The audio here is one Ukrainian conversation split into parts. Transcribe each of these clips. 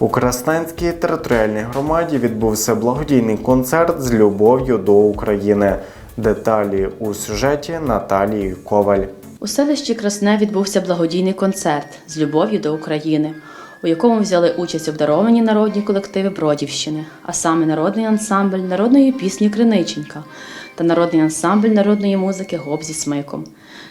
У Красненській територіальній громаді відбувся благодійний концерт з любов'ю до України. Деталі у сюжеті Наталії Коваль. У селищі Красне відбувся благодійний концерт з любов'ю до України, у якому взяли участь обдаровані народні колективи Бродівщини, а саме народний ансамбль народної пісні Криниченька та народний ансамбль народної музики Гоп зі смиком.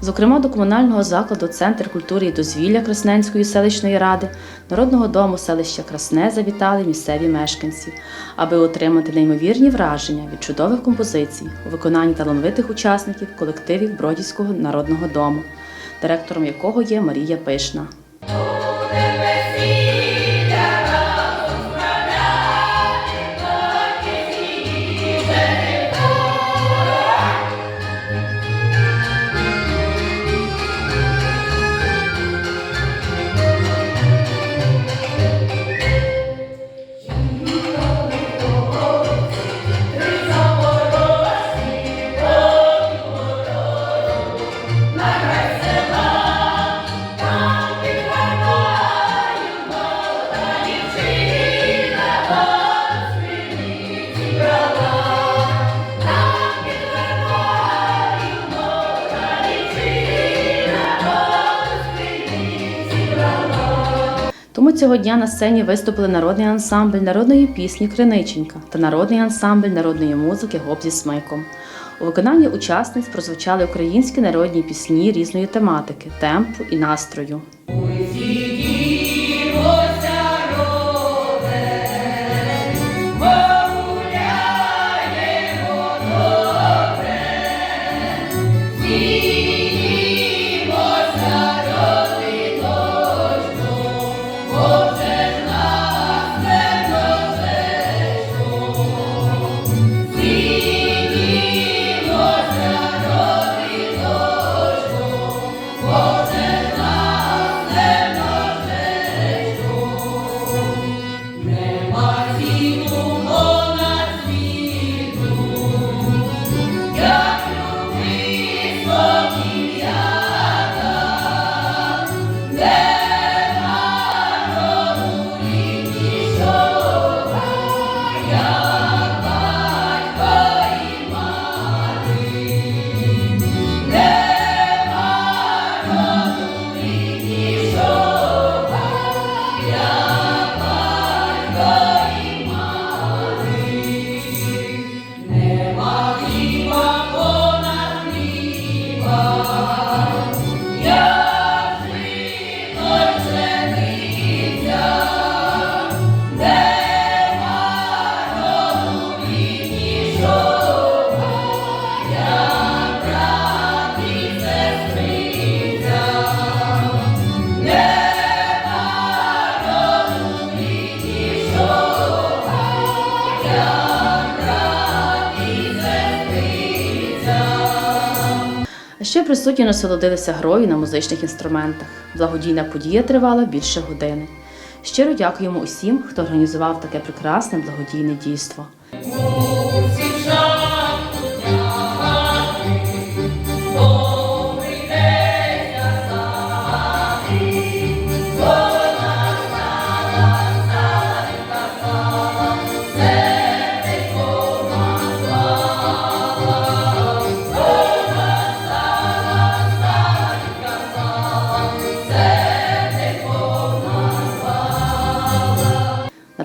Зокрема, до комунального закладу Центр культури і дозвілля Красненської селищної ради, народного дому селища Красне завітали місцеві мешканці, аби отримати неймовірні враження від чудових композицій у виконанні талановитих учасників колективів Бродівського народного дому, директором якого є Марія Пишна. Цього дня на сцені виступили народний ансамбль народної пісні Криниченька та народний ансамбль народної музики Гоп зі смиком. У виконанні учасниць прозвучали українські народні пісні різної тематики, темпу і настрою. А ще присутні насолодилися грою на музичних інструментах. Благодійна подія тривала більше години. Щиро дякуємо усім, хто організував таке прекрасне благодійне дійство.